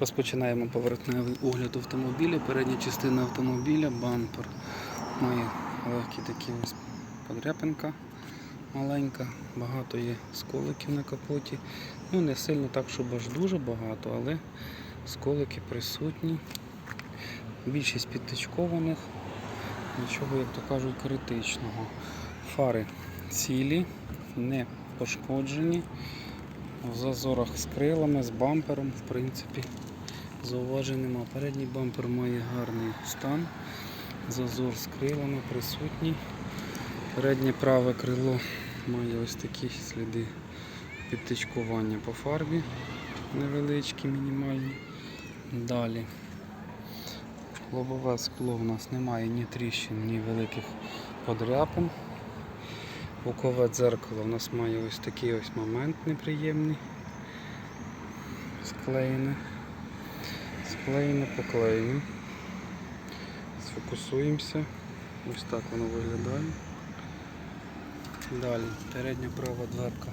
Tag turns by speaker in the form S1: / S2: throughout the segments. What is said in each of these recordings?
S1: Розпочинаємо поверхневий огляд автомобіля. Передня частина автомобіля, бампер. Має легкі такі ось подряпинка маленька, багато є сколиків на капоті. Ну не сильно так, щоб аж дуже багато, але сколики присутні. Більшість підтичкованих, нічого, як то кажуть, критичного. Фари цілі, не пошкоджені. В зазорах з крилами, з бампером, в принципі, зауважень нема. Передній бампер має гарний стан. Зазор з крилами присутній. Переднє праве крило має ось такі сліди підтичкування по фарбі невеличкі, мінімальні. Далі. Лобове скло у нас немає ні тріщин, ні великих подряпин. Бокове дзеркало у нас має ось такий ось момент неприємний. Склеєне. Склеєне, поклеєне. Сфокусуємося. Ось так воно виглядає. Далі, передня права дверка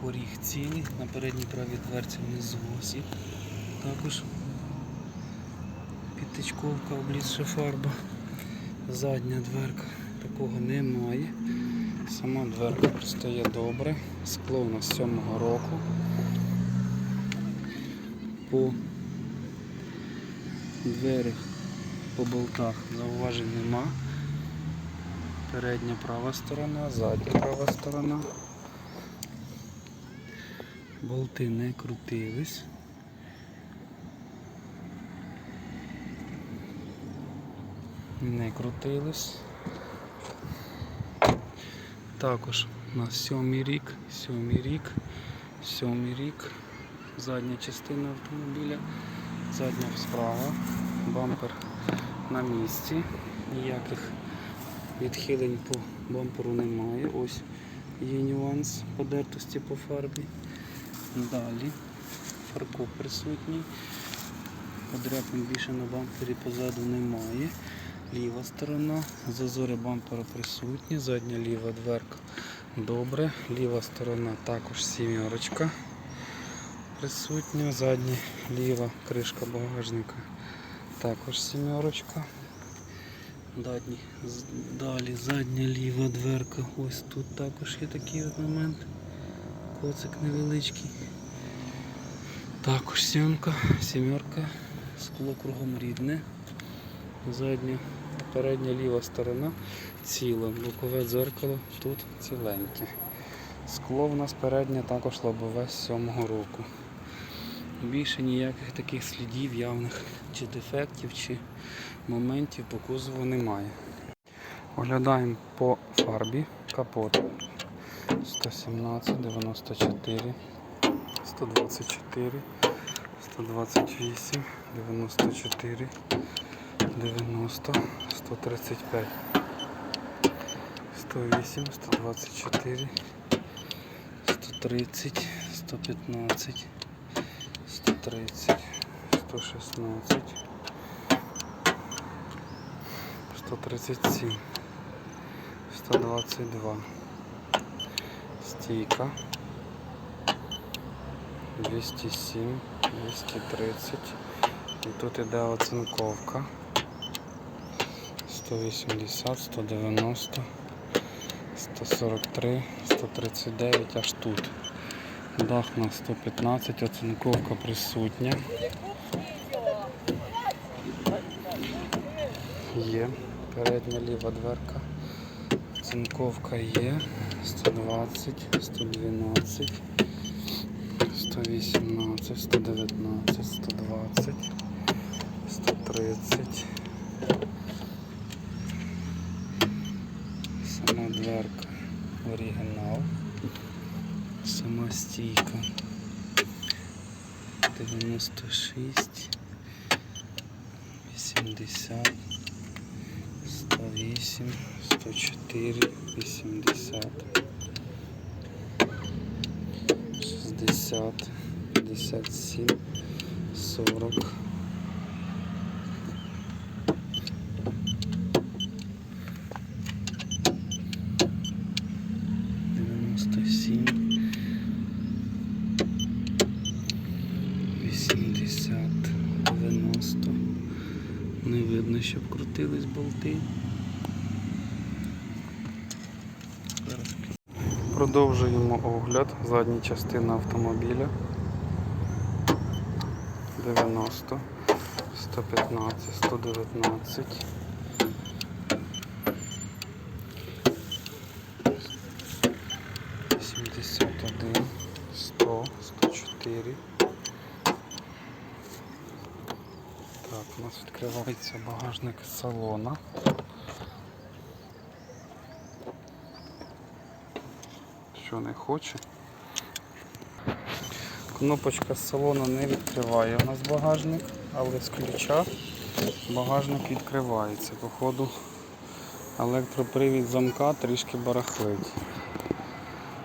S1: поріг цілий, на передній правій дверці внизу осі. Також підтичковка, облізша фарба. Задня дверка такого немає. Сама дверка стає добре. Скло у нас 7-го року. По дверях, по болтах зауважень нема. Передня права сторона, задня права сторона. Болти не крутились. Не крутились. Також у нас сьомий рік, сьомий рік, сьомий рік, задня частина автомобіля, задня справа, бампер на місці, ніяких відхилень по бамперу немає. Ось є нюанс подертості по фарбі. Далі фаркоп присутній. Подряпин більше на бампері позаду немає. Ліва сторона, зазори бампера присутні, задня ліва дверка добре, ліва сторона також сімерочка присутня, задня ліва кришка багажника також сімерочка. Далі, далі задня ліва дверка, ось тут також є такий от момент. Коцик невеличкий. Також сімка, сімерка, скло кругом рідне. Задня, передня ліва сторона ціла, бокове дзеркало тут ціленьке. Скло в нас переднє також лобове з 7-го року. Більше ніяких таких слідів явних чи дефектів, чи моментів по кузову немає. Оглядаємо по фарбі. Капот. 117, 94, 124, 128, 94, 90, 135, 108, 124, 130, 115, 130, 116, 137, 122, стійка, 207, 230. І тут іде оцинковка. 180, 190, 143, 139, аж тут. Дах на 115, оцинковка присутня. Є. Передня ліва дверка. Оцинковка є. 120, 112, 118, 119, 120, 130. Сама дверка оригінал. Сама стійка 96, 80, 108, 104, 80, 60, 57, 40. Не видно, щоб крутились болти. Продовжуємо огляд задня частина автомобіля. 90, 115, 119. 71, 100, 104. Так, у нас відкривається багажник салона. Що не хоче? Кнопочка з салону не відкриває у нас багажник, але з ключа багажник відкривається. Походу електропривід замка трішки барахлить.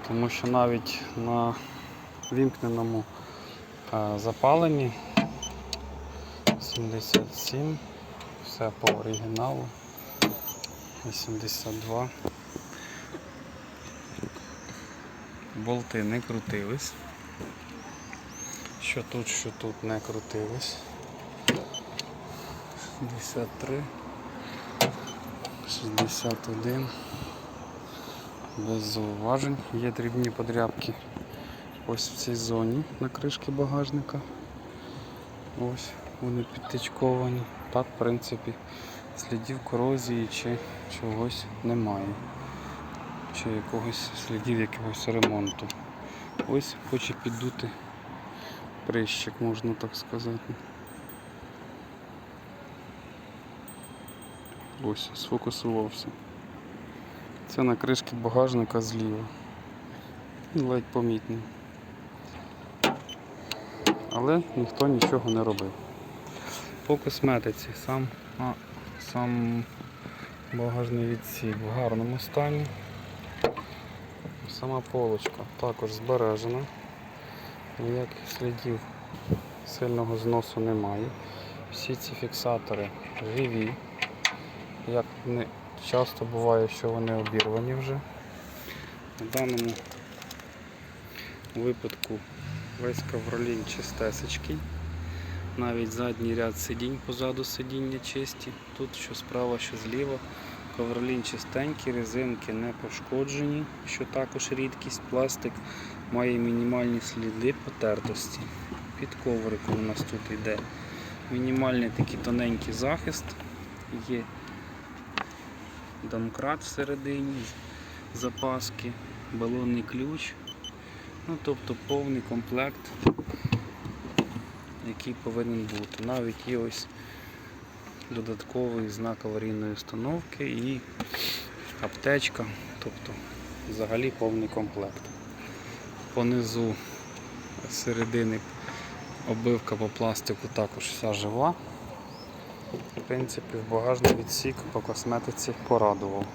S1: Тому що навіть на вімкненому е, запаленні 77, все по оригіналу, 82. Болти не крутились. Що тут, що тут не крутились. 63, 61. Без зауважень. Є дрібні подрябки ось в цій зоні на кришки багажника. Ось вони підтичковані. Так, в принципі, слідів корозії чи чогось немає. Чи якогось слідів якогось ремонту. Ось хоче піддути прищик, можна так сказати. Ось, сфокусувався. Це на кришки багажника зліва. Ледь помітний. Але ніхто нічого не робив. По косметиці сам, а, сам багажний відсік в гарному стані. Сама полочка також збережена. Ніяких слідів сильного зносу немає. Всі ці фіксатори живі. Як не часто буває, що вони обірвані вже. В даному випадку весь ковролін чистесечкий. Навіть задній ряд сидінь позаду сидіння чисті. Тут що справа, що зліва. Ковролін чистенький, резинки не пошкоджені, що також рідкість. Пластик має мінімальні сліди потертості. Під ковриком у нас тут йде мінімальний такий тоненький захист. Є домкрат всередині, запаски, балонний ключ. Ну, тобто повний комплект, який повинен бути. Навіть є ось додатковий знак аварійної установки і аптечка, тобто взагалі повний комплект. Понизу середини оббивка по пластику також вся жива. В принципі, в багажний відсік по косметиці порадував.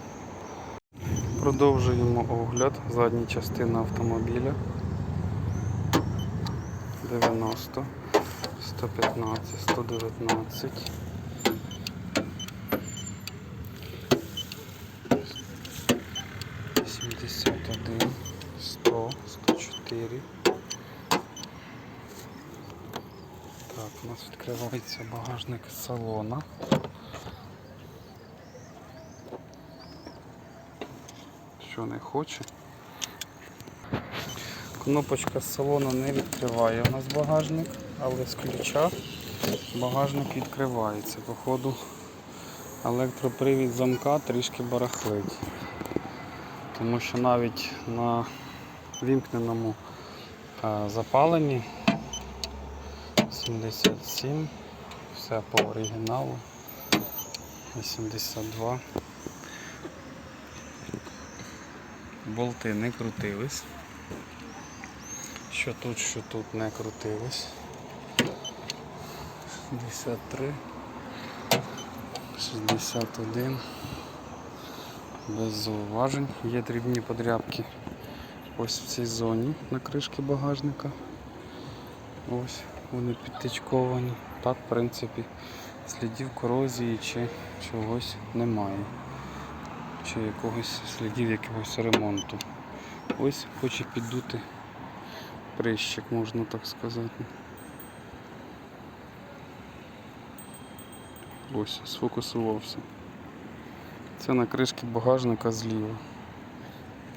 S1: Продовжуємо огляд задня частина автомобіля. 90, 115, 119. 71, 100, 104. Так, у нас відкривається багажник салона. Що не хоче? Кнопочка з салону не відкриває у нас багажник, але з ключа багажник відкривається. Походу електропривід замка трішки барахлить. Тому що навіть на вімкненому е, запаленні 77, все по оригіналу, 82. Болти не крутились. Що тут, що тут не крутились. 63, 61. Без зауважень. Є дрібні подрябки ось в цій зоні на кришки багажника. Ось вони підтичковані. Так, в принципі, слідів корозії чи чогось немає. Чи якогось слідів якогось ремонту. Ось хоче піддути прищик, можна так сказати. Ось, сфокусувався. Це на кришці багажника зліва.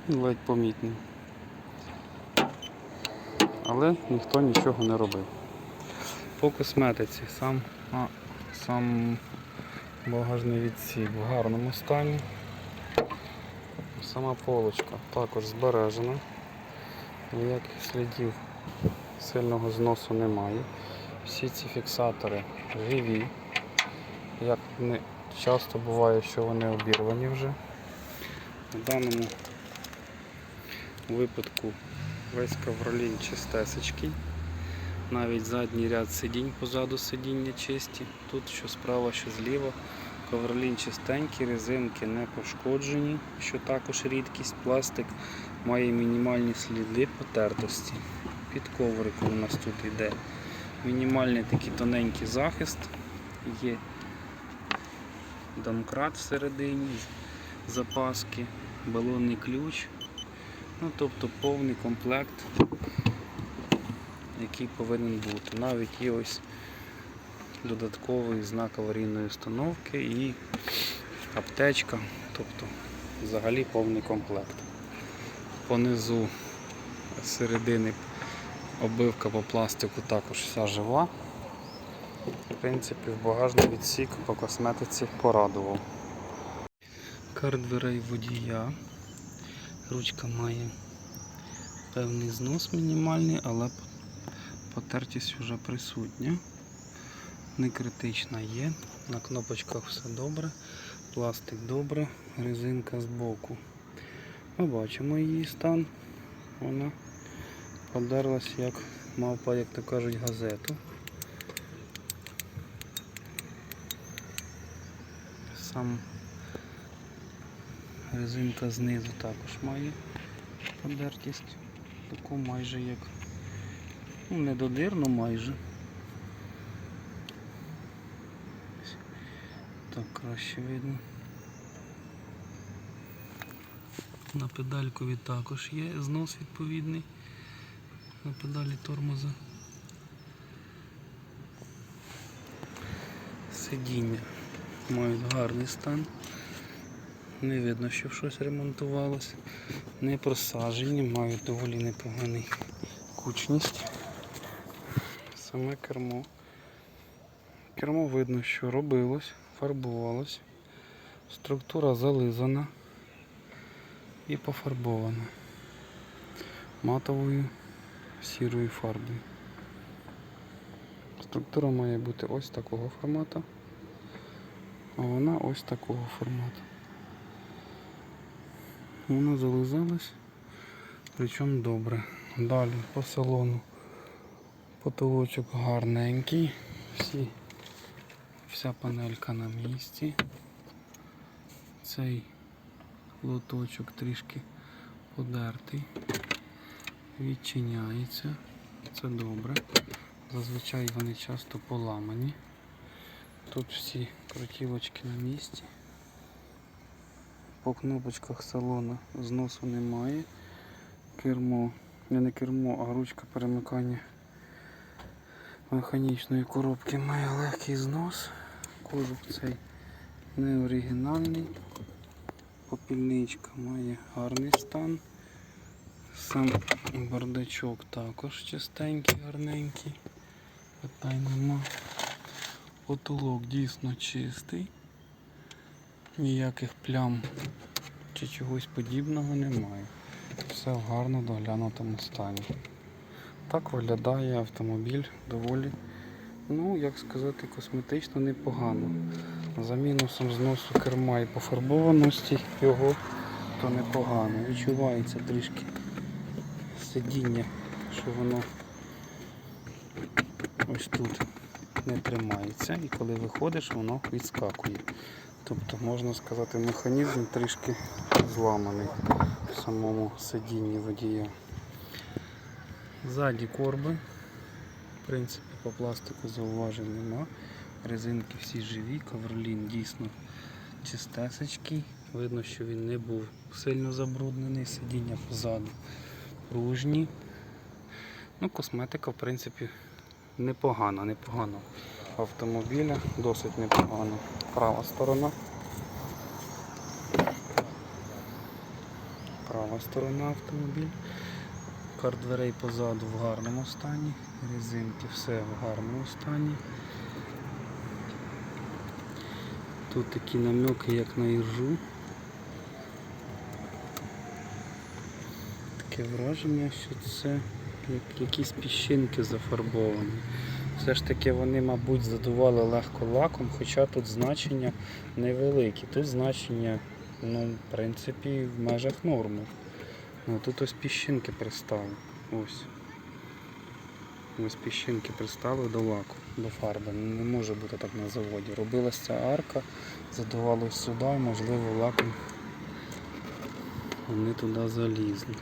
S1: Ледь помітний. Але ніхто нічого не робив. По косметиці сам, а, сам багажний відсік в гарному стані. Сама полочка також збережена. Ніяких слідів сильного зносу немає. Всі ці фіксатори живі. Не часто буває, що вони обірвані вже. В даному випадку весь ковролін чистесечкий. Навіть задній ряд сидінь позаду сидіння чисті. Тут що справа, що зліва. Ковролін чистенький, резинки не пошкоджені, що також рідкість. Пластик має мінімальні сліди потертості. Під ковриком у нас тут йде мінімальний такий тоненький захист. Є домкрат всередині, запаски, балонний ключ. Ну, тобто повний комплект, який повинен бути. Навіть є ось додатковий знак аварійної установки і аптечка, тобто взагалі повний комплект. Понизу середини оббивка по пластику також вся жива. В принципі, в багажний відсік по косметиці порадував. Кар дверей водія. Ручка має певний знос мінімальний, але потертість вже присутня. Не критична є. На кнопочках все добре, пластик добре, резинка збоку. Ми бачимо її стан. Вона подерлась як мавпа, як то кажуть, газету. Сам резинка знизу також має подертість. Таку майже як ну, не додирну майже. Так краще видно. На педалькові також є знос відповідний на педалі тормоза. Сидіння мають гарний стан. Не видно, що щось ремонтувалося. Не просажені, мають доволі непоганий кучність. Саме кермо. Кермо видно, що робилось, фарбувалось. Структура зализана і пофарбована матовою сірою фарбою. Структура має бути ось такого формату, а вона ось такого формату. Вона зализалась, причому добре. Далі по салону потолочок гарненький, всі, вся панелька на місці. Цей лоточок трішки подертий, відчиняється, це добре. Зазвичай вони часто поламані. Тут всі крутілочки на місці. По кнопочках салона зносу немає. Кермо, не не кермо, а ручка перемикання механічної коробки має легкий знос. Кожух цей не оригінальний. Попільничка має гарний стан. Сам бардачок також чистенький, гарненький. Питань нема. Потолок дійсно чистий. Ніяких плям чи чогось подібного немає. Все в гарно доглянутому стані. Так виглядає автомобіль доволі, ну як сказати, косметично непогано. За мінусом зносу керма і пофарбованості його, то непогано. Відчувається трішки сидіння, що воно ось тут не тримається і коли виходиш, воно відскакує. Тобто, можна сказати, механізм трішки зламаний в самому сидінні водія. Ззаді корби. В принципі, по пластику зауважень нема. Резинки всі живі, ковролін дійсно чистесечкий. Видно, що він не був сильно забруднений, сидіння позаду пружні. Ну, косметика, в принципі, непогано, непогано. Автомобіля, досить непогано. Права сторона. Права сторона автомобіля. Кар дверей позаду в гарному стані. Резинки все в гарному стані. Тут такі намеки, як на іржу. Таке враження, що це як якісь піщинки зафарбовані. Все ж таки вони, мабуть, задували легко лаком, хоча тут значення невеликі. Тут значення, ну, в принципі, в межах норми. Ну, тут ось піщинки пристали. Ось. Ось піщинки пристали до лаку, до фарби. Не може бути так на заводі. Робилася ця арка, задувалось сюди, можливо, лаком вони туди залізли.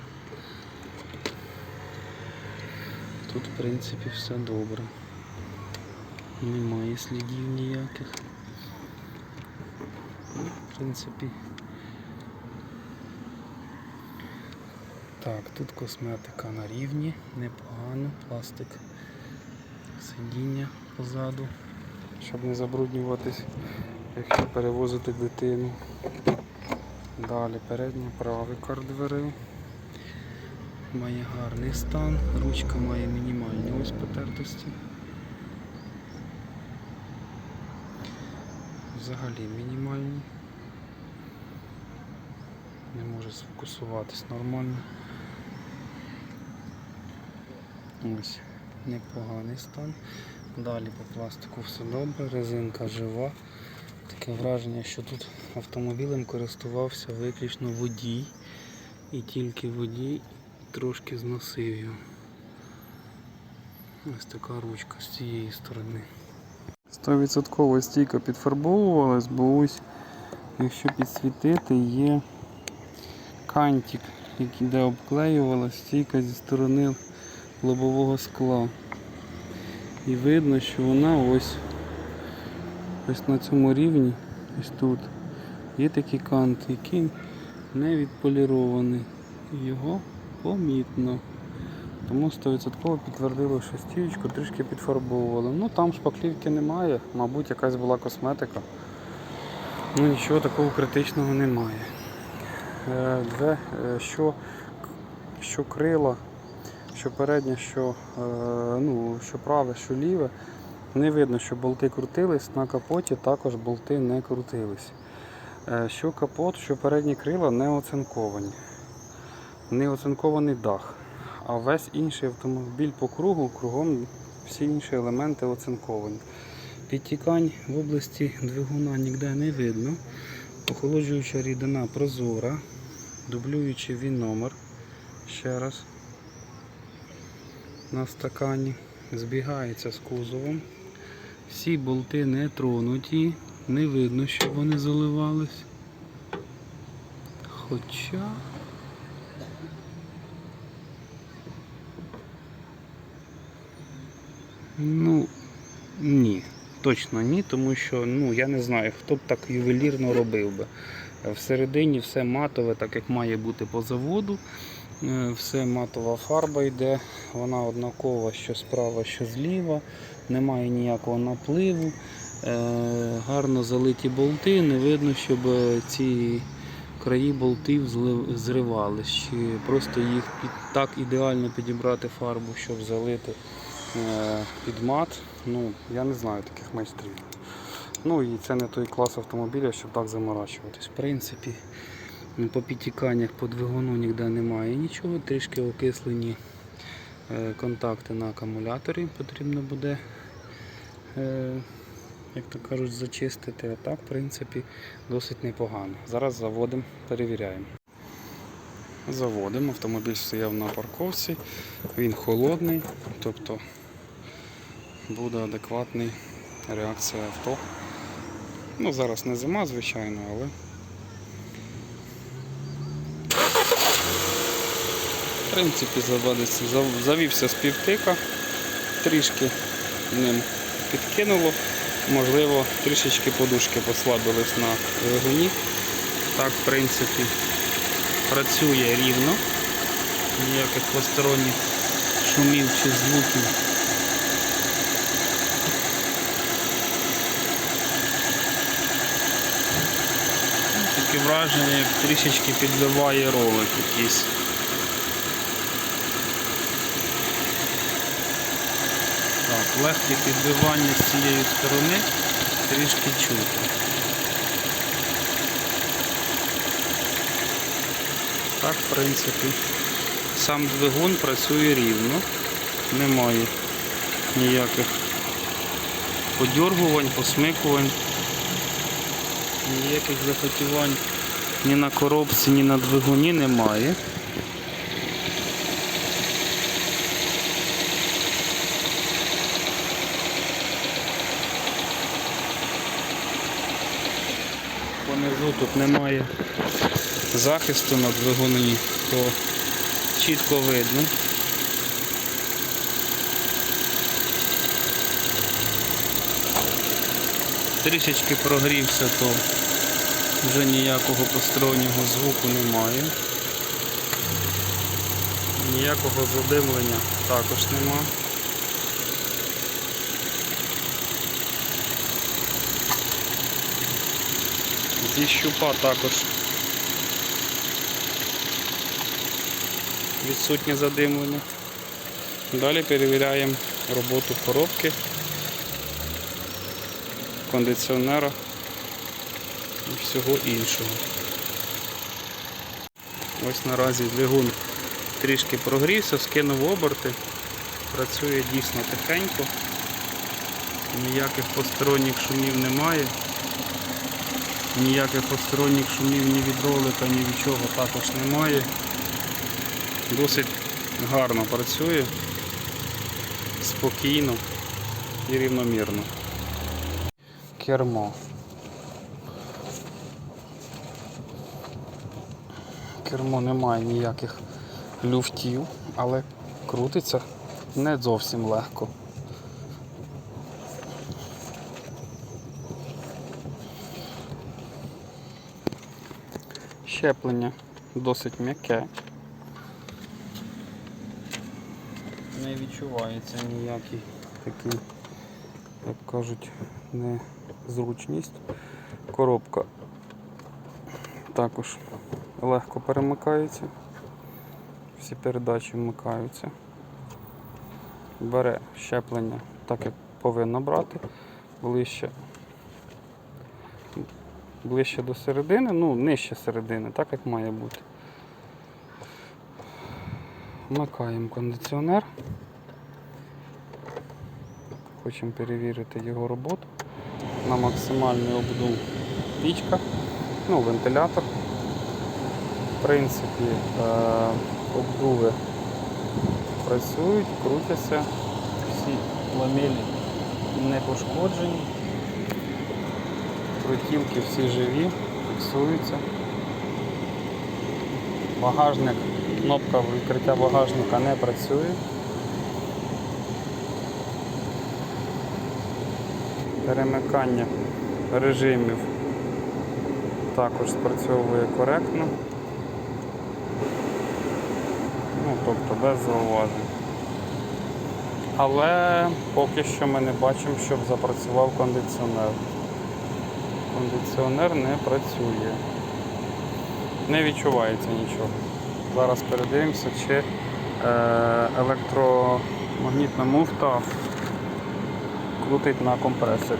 S1: Тут, в принципі, все добре. Немає слідів ніяких. Ну, В принципі. Так, тут косметика на рівні, непогано, пластик сидіння позаду, щоб не забруднюватись, якщо перевозити дитину. Далі передня правий кар дверей. Має гарний стан, ручка має мінімальні ось потертості. Взагалі мінімальні. Не може сфокусуватись нормально. Ось непоганий стан. Далі по пластику все добре, резинка жива. Таке враження, що тут автомобілем користувався виключно водій. І тільки водій трошки зносив його. Ось така ручка з цієї сторони. 100% стійка підфарбовувалась, бо ось, якщо підсвітити, є кантик, який де обклеювалась стійка зі сторони лобового скла. І видно, що вона ось ось на цьому рівні, ось тут, є такий кант, який не відполірований. Його помітно. Тому 100% підтвердило, що стіючку трішки підфарбовували. Ну там шпаклівки немає, мабуть, якась була косметика. Ну нічого такого критичного немає. Е, Две, е, що, що крила, що переднє, що, е, ну, що праве, що ліве. Не видно, що болти крутились, на капоті також болти не крутились. Що капот, що передні крила не оцинковані. Не оцинкований дах. А весь інший автомобіль по кругу, кругом всі інші елементи оцинковані. Підтікань в області двигуна ніде не видно. Охолоджуюча рідина прозора, дублюючи він номер. Ще раз на стакані. Збігається з кузовом. Всі болти не тронуті, не видно, щоб вони заливались. Хоча. Ну, ні, точно ні, тому що ну, я не знаю, хто б так ювелірно робив би. Всередині все матове, так як має бути по заводу. Е, Все матова фарба йде, вона однакова, що справа, що зліва, немає ніякого напливу. Е, Гарно залиті болти, не видно, щоб е, ці краї болтів. Чи просто їх так ідеально підібрати фарбу, щоб залити е, під мат. Ну, я не знаю таких майстрів. Ну і це не той клас автомобіля, щоб так заморачуватись. В принципі, ну, по підтіканнях по двигуну ніде немає нічого, трішки окислені е, контакти на акумуляторі потрібно буде, е, як то кажуть, зачистити. А так, в принципі, досить непогано. Зараз заводимо, перевіряємо. Заводимо, автомобіль стояв на парковці, він холодний, тобто буде адекватний реакція авто. Ну, зараз не зима, звичайно, але. В принципі, заводиться, завівся з півтика, трішки ним підкинуло, можливо, трішечки подушки послабились на двигуні. Так, в принципі, працює рівно, ніяких посторонніх шумів чи звуків таке враження, як трішечки підбиває ролик якийсь. Так, легке підбивання з цієї сторони трішки чути. Так, в принципі, сам двигун працює рівно, немає ніяких подьоргувань, посмикувань, ніяких запотівань ні на коробці, ні на двигуні немає. Понизу тут немає захисту на двигуні, то чітко видно. Трішечки прогрівся, то вже ніякого постороннього звуку немає. Ніякого задимлення також нема. Зі щупа також відсутнє задимлення. Далі перевіряємо роботу коробки, кондиціонера всього іншого. Ось наразі двигун трішки прогрівся, скинув оберти, працює дійсно тихенько, ніяких посторонніх шумів немає. Ніяких посторонніх шумів ні від ролика, ні від чого також немає. Досить гарно працює, спокійно і рівномірно. Кермо. Кермо немає ніяких люфтів, але крутиться не зовсім легко. Щеплення досить м'яке. Не відчувається ніякий такий, як кажуть, незручність. Коробка також легко перемикається. Всі передачі вмикаються. Бере щеплення так, як повинно брати, ближче ближче до середини, ну нижче середини, так як має бути. Вмикаємо кондиціонер. Хочемо перевірити його роботу. На максимальний обдув пічка, ну, вентилятор. В принципі, е, обдуви працюють, крутяться, всі ламелі не пошкоджені. Крутівки всі живі, фіксуються. Багажник, кнопка відкриття багажника не працює. Перемикання режимів також спрацьовує коректно. Ну, тобто без зауважень. Але поки що ми не бачимо, щоб запрацював кондиціонер кондиціонер не працює. Не відчувається нічого. Зараз передивимося, чи е, електромагнітна муфта крутить на компресорі.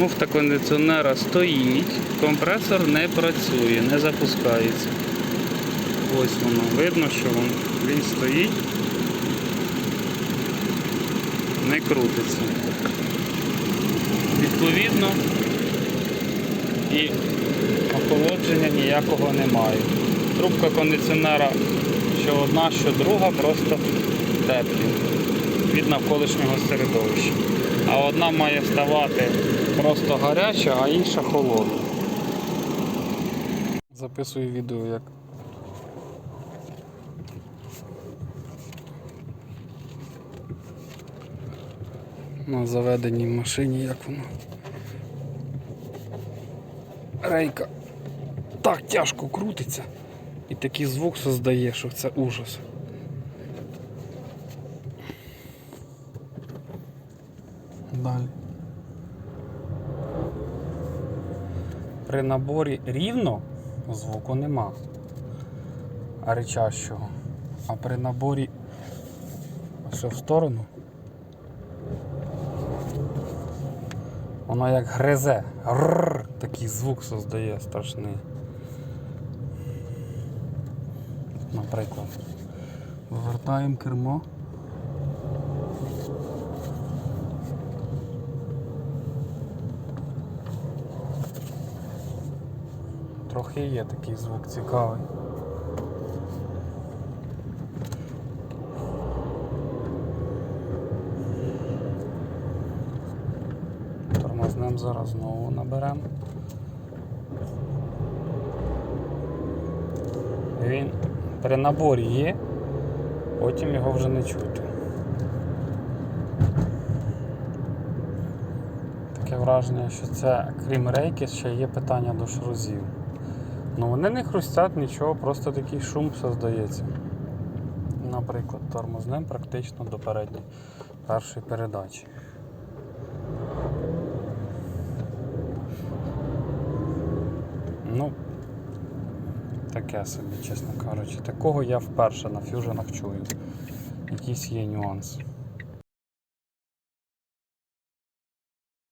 S1: Муфта кондиціонера стоїть, компресор не працює, не запускається. Ось воно, видно, що він, стоїть, не крутиться відповідно і охолодження ніякого немає. Трубка кондиціонера що одна, що друга, просто теплі від навколишнього середовища. А одна має ставати просто гаряча, а інша холодна. Записую відео як на заведеній машині, як воно. Рейка так тяжко крутиться і такий звук создає, що це ужас. Далі. При наборі рівно звуку нема. Речащого. А при наборі ось в сторону. Воно як гризе. Рррр, такий звук создає страшний. Наприклад. Вивертаємо кермо. Трохи є такий звук цікавий. Тормознем зараз знову наберемо. Він при наборі є, потім його вже не чути. Таке враження, що це, крім рейки, ще є питання до шрузів. Ну вони не хрустять нічого, просто такий шум создається. Наприклад, тормознем практично до передньої першої передачі. Ну, таке собі, чесно кажучи. Такого я вперше на фюженах чую. Якийсь є нюанс.